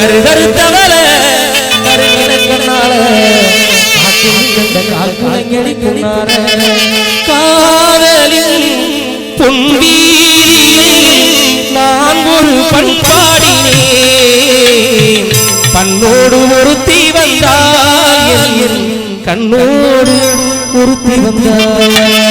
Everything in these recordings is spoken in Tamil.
கரு கருத்தவள காதலில் பொன்பி நான் ஒரு பண்பாடினேன். பண்ணோடு ஒருத்தி வந்தால். கண்ணோடு ஒருத்தி வந்தால்.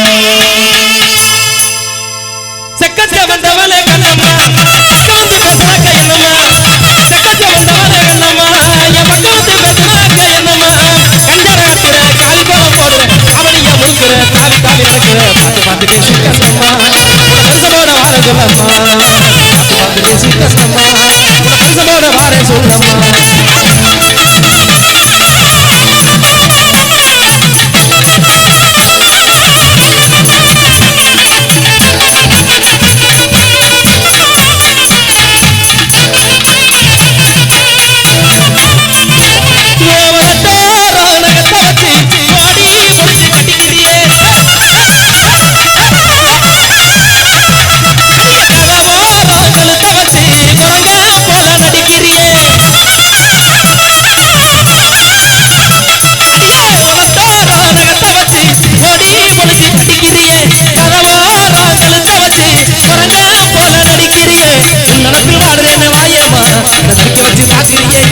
சொல்லம்மா பேசி கண்ணம்மா புருஷனோட வார சொல்லம்மா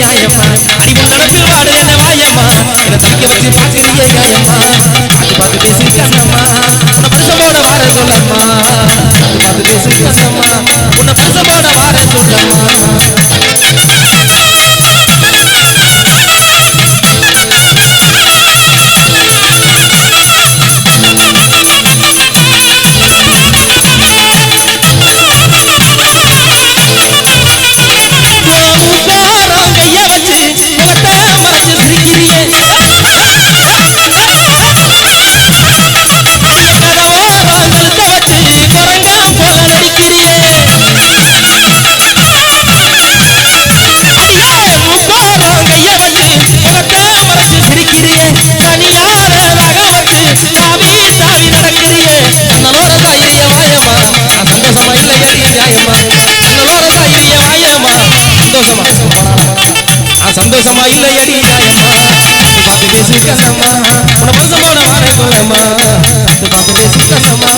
நியாயமா நியாயம்மா அடி உன் நடப்பில் வாடுற என்ன வாயம்மா. என்ன தவிக்க வச்சு பாக்குறியே நியாயமா அது பார்த்து பேசி கண்ணம்மா உன்னை பரிசமோட வார சொல்லம்மா. பார்த்து பேசி கண்ணம்மா உன்னை பரிசமோட பார்த்து பார்த்து பேசி கண்ணம்மா உன சொல்லம்மா பார்த்து பார்த்து பேசி கண்ணம்மா